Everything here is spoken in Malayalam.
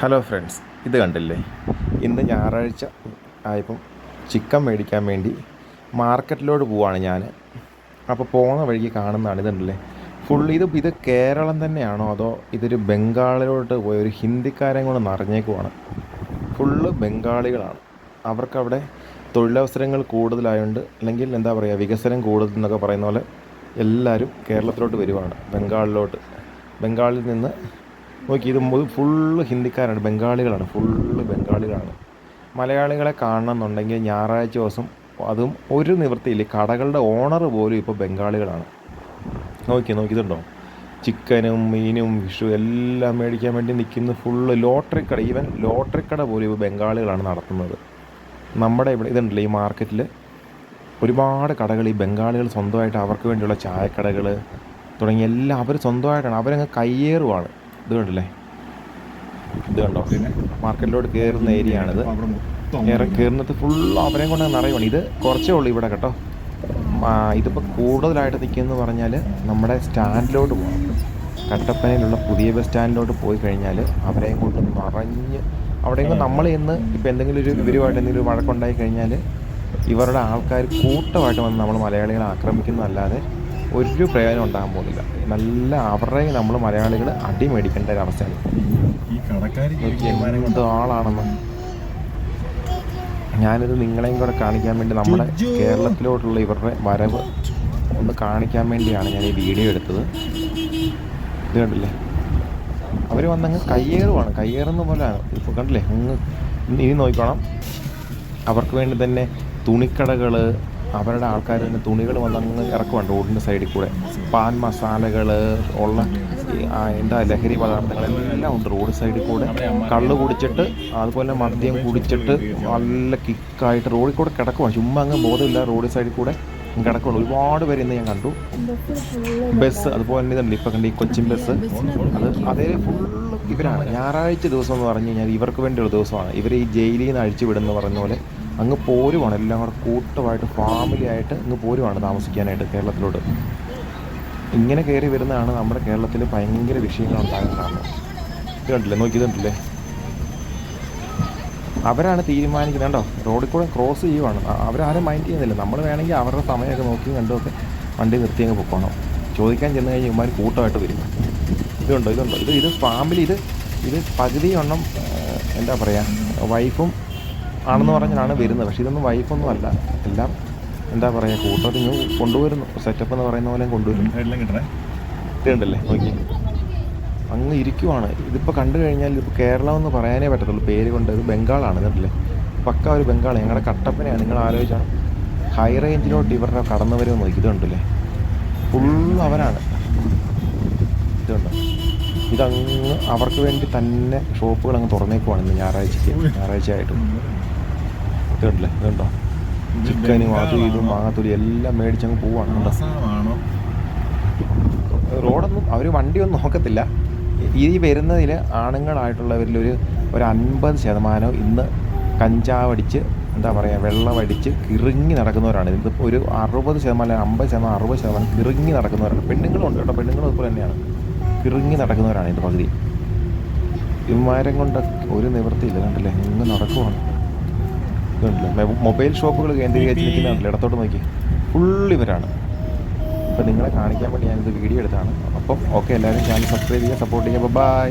ഹലോ ഫ്രണ്ട്സ് ഇത് കണ്ടില്ലേ? ഇന്ന് ഞായറാഴ്ച ആയപ്പം ചിക്കൻ മേടിക്കാൻ വേണ്ടി മാർക്കറ്റിലോട്ട് പോവാണ് ഞാൻ അപ്പോൾ പോകുന്ന വഴിക്ക് കാണുന്നതാണ് ഇതുണ്ടല്ലേ? ഫുൾ ഇത് ഇത് കേരളം തന്നെയാണോ അതോ ഇതൊരു ബംഗാളിലോട്ട് പോയ ഒരു ഹിന്ദിക്കാരെ കൊണ്ട് നിറഞ്ഞേക്കുവാണ്? ഫുള്ള് ബംഗാളികളാണ്. അവർക്കവിടെ തൊഴിലവസരങ്ങൾ കൂടുതലായതുകൊണ്ട് അല്ലെങ്കിൽ എന്താ പറയുക വികസനം കൂടുതൽ എന്നൊക്കെ പറയുന്ന പോലെ എല്ലാവരും കേരളത്തിലോട്ട് വരുവാണ് ബംഗാളിലോട്ട്. ബംഗാളിൽ നിന്ന് നോക്കി ഇത് ഫുള്ള് ഹിന്ദിക്കാരാണ് ബംഗാളികളാണ് ഫുള്ള് ബംഗാളികളാണ്. മലയാളികളെ കാണണമെന്നുണ്ടെങ്കിൽ ഞായറാഴ്ച ദിവസം അതും ഒരു നിവൃത്തിയില്ല. കടകളുടെ ഓണർ പോലും ഇപ്പോൾ ബംഗാളികളാണ്. നോക്കി നോക്കിയിട്ടുണ്ടോ? ചിക്കനും മീനും വിഷു എല്ലാം മേടിക്കാൻ വേണ്ടി നിൽക്കുന്ന ഫുള്ള് ലോട്ടറി കട ഈവൻ ലോട്ടറി കട പോലും ഇപ്പോൾ ബംഗാളികളാണ് നടത്തുന്നത്. നമ്മുടെ ഇവിടെ ഇതുണ്ടല്ലോ ഈ മാർക്കറ്റിൽ ഒരുപാട് കടകൾ ഈ ബംഗാളികൾ സ്വന്തമായിട്ട് അവർക്ക് വേണ്ടിയുള്ള ചായക്കടകൾ തുടങ്ങിയ എല്ലാം അവർ സ്വന്തമായിട്ടാണ്. അവരങ്ങ് കയ്യേറുവാണ്. ഇത് കണ്ടില്ലേ? ഇത് കണ്ടോ? മാർക്കറ്റിലോട്ട് കയറുന്ന ഏരിയ ആണിത് ഏറെ കയറുന്നത് ഫുൾ അവരെയും കൊണ്ട് നിറയുവാണ്. ഇത് കുറച്ചേ ഉള്ളൂ ഇവിടെ കേട്ടോ. ഇതിപ്പോൾ കൂടുതലായിട്ട് നിൽക്കുന്നത് പറഞ്ഞാൽ നമ്മുടെ സ്റ്റാൻഡിലോട്ട് പോകണം കട്ടപ്പനയിലുള്ള പുതിയ ബസ് സ്റ്റാൻഡിലോട്ട് പോയി കഴിഞ്ഞാൽ അവരെയും കൊണ്ട് നിറഞ്ഞ് അവിടെയെങ്കിൽ നമ്മൾ ഇന്ന് ഇപ്പോൾ എന്തെങ്കിലും ഒരു ഇവരുമായിട്ട് എന്തെങ്കിലും വഴക്കുണ്ടായി കഴിഞ്ഞാൽ ഇവരുടെ ആൾക്കാർ കൂട്ടമായിട്ട് വന്ന് നമ്മൾ മലയാളികളെ ആക്രമിക്കുന്നതല്ലാതെ ഒരു പ്രയോജനം ഉണ്ടാകാൻ പോകുന്നില്ല. നല്ല അവരുടെ നമ്മൾ മലയാളികൾ അടി മേടിക്കേണ്ട ഒരു അവസ്ഥയാണ്. എന്ത് ആളാണെന്ന്. ഞാനിത് നിങ്ങളെയും കൂടെ കാണിക്കാൻ വേണ്ടി നമ്മുടെ കേരളത്തിലോട്ടുള്ള ഇവരുടെ വരവ് ഒന്ന് കാണിക്കാൻ വേണ്ടിയാണ് ഞാൻ ഈ വീഡിയോ എടുത്തത്. ഇത് കണ്ടില്ലേ? അവർ വന്നങ്ങ് കയ്യേറുവാണ്. കയ്യേറുന്ന പോലെയാണ്. ഇപ്പോൾ കണ്ടില്ലേ? അങ്ങ് ഇനി നോക്കണം അവർക്ക് വേണ്ടി തന്നെ തുണിക്കടകൾ അവരുടെ ആൾക്കാർ തന്നെ തുണികൾ വന്നങ്ങ് ഇറക്കുവാണ് റോഡിന്റെ സൈഡിൽ കൂടെ. പാൻ മസാലകൾ ഉള്ള എന്താ ലഹരി പദാർത്ഥങ്ങളെല്ലാം ഉണ്ട് റോഡ് സൈഡിൽ കൂടെ. കള്ള് കുടിച്ചിട്ട് അതുപോലെ മദ്യം കുടിച്ചിട്ട് നല്ല കിക്കായിട്ട് റോഡിൽ കൂടെ കിടക്കുവാണ് ചുമ്മാ അങ്ങ് ബോധമില്ല റോഡ് സൈഡിൽ കൂടെ കിടക്കുള്ളൂ ഒരുപാട് പേര് ഇന്ന് ഞാൻ കണ്ടു. ബസ് അതുപോലെ തന്നെ ഇതുണ്ട്. ഇപ്പം കണ്ട ഈ കൊച്ചിൻ ബസ്. അത് അതേ ഫുള്ള് ഇവരാണ്. ഞായറാഴ്ച ദിവസം എന്ന് പറഞ്ഞു കഴിഞ്ഞാൽ ഇവർക്ക് വേണ്ടിയുള്ള ദിവസമാണ്. ഇവർ ഈ ജയിലിൽ നിന്ന് അഴിച്ചു വിടുന്ന പറഞ്ഞ പോലെ അങ്ങ് പോരുവാണ്. എല്ലാം കൂടെ കൂട്ടമായിട്ട് ഫാമിലി ആയിട്ട് അങ്ങ് പോരുവാണ് താമസിക്കാനായിട്ട് കേരളത്തിലോട്ട്. ഇങ്ങനെ കയറി വരുന്നതാണ് നമ്മുടെ കേരളത്തിൽ ഭയങ്കര വിഷയങ്ങൾ ഉണ്ടാകാൻ കാരണം. ഇത് കണ്ടില്ലേ? നോക്കി കണ്ടില്ലേ? അവരാണ് തീരുമാനിക്കുന്നത് കണ്ടോ റോഡിൽ കൂടെ ക്രോസ് ചെയ്യുവാണ്. അവരാരും മൈൻഡ് ചെയ്യുന്നില്ല. നമ്മൾ വേണമെങ്കിൽ അവരുടെ സമയമൊക്കെ നോക്കി കണ്ടുമൊക്കെ വണ്ടി നിർത്തി അങ്ങ് പൊക്കോണം. ചോദിക്കാൻ ചെന്ന് കഴിഞ്ഞാൽ ഇവന്മാർ കൂട്ടമായിട്ട് വരും. ഇതുണ്ടോ? ഇതുണ്ടോ? ഇത് ഇത് ഫാമിലി ഇത് ഇത് പകുതി എണ്ണം എന്താ പറയുക വൈഫും ആണെന്ന് പറഞ്ഞാണ് വരുന്നത്. പക്ഷേ ഇതൊന്നും വൈഫൊന്നും അല്ല. എല്ലാം എന്താ പറയുക കൂട്ടത്തിന് കൊണ്ടുവരുന്നു. സെറ്റപ്പ് എന്ന് പറയുന്ന പോലെ കൊണ്ടുവരുന്നു. ഓക്കെ ഇതുണ്ടല്ലേ? നോക്കി. അങ്ങ് ഇരിക്കുവാണ്. ഇതിപ്പോൾ കണ്ടു കഴിഞ്ഞാൽ ഇപ്പോൾ കേരളം എന്ന് പറയാനേ പറ്റത്തുള്ളൂ. പേര് കൊണ്ട് ഇത് ബംഗാളാണ് ഇതല്ലേ പക്ക ഒരു ബംഗാൾ ഞങ്ങളുടെ കട്ടപ്പനയാണ് നിങ്ങൾ ആലോചിച്ചാണ്. ഹൈ റേഞ്ചിലോട്ട് ഇവരുടെ കടന്നു വരുമെന്ന് നോക്കി. ഇതുണ്ടല്ലേ? ഫുൾ അവരാണ് ഇതുണ്ട്. ഇതങ്ങ് അവർക്ക് വേണ്ടി തന്നെ ഷോപ്പുകൾ അങ്ങ് തുറന്നേക്കുവാണ് ഇന്ന് ഞായറാഴ്ചയ്ക്ക്. ഞായറാഴ്ച ആയിട്ട് ഇതുണ്ടല്ലേ ഇതുണ്ടോ? ചിക്കനും അതും ഇതും മാങ്ങാത്തൊലി എല്ലാം മേടിച്ചങ്ങ് പോവാണ്. റോഡൊന്നും അവർ വണ്ടിയൊന്നും നോക്കത്തില്ല. ഈ വരുന്നതിൽ ആണുങ്ങളായിട്ടുള്ളവരിലൊരു ഒരു അൻപത് ശതമാനം ഇന്ന് കഞ്ചാവടിച്ച് എന്താ പറയുക വെള്ളമടിച്ച് കിറുങ്ങി നടക്കുന്നവരാണ്. ഇതിപ്പോൾ ഒരു അറുപത് ശതമാനം അമ്പത് ശതമാനം അറുപത് ശതമാനം കിറുങ്ങി നടക്കുന്നവരാണ്. പെണ്ണുങ്ങളും ഉണ്ട് കേട്ടോ. പെണ്ണുങ്ങളും അതുപോലെ തന്നെയാണ്. കിറുങ്ങി നടക്കുന്നവരാണ് ഇത് പകുതി. ഇവന്മാരം കൊണ്ട് ഒരു നിവൃത്തിയില്ല. കണ്ടല്ലേ? ഇങ്ങ് നടക്കുവാണ്. ഇതുണ്ടല്ലേ മൊബൈൽ ഷോപ്പുകൾ കേന്ദ്രീകരിച്ച് നിൽക്കുന്നതാണല്ലോ ഇടത്തോട്ട് നോക്കി ഫുൾ ഇവരാണ്. അപ്പം നിങ്ങളെ കാണിക്കാൻ വേണ്ടി ഞാനിത് വീഡിയോ എടുത്താണ്. അപ്പം ഓക്കെ എല്ലാവരും ചാനൽ സബ്സ്ക്രൈബ് ചെയ്യുക സപ്പോർട്ട് ചെയ്യുക. ബൈ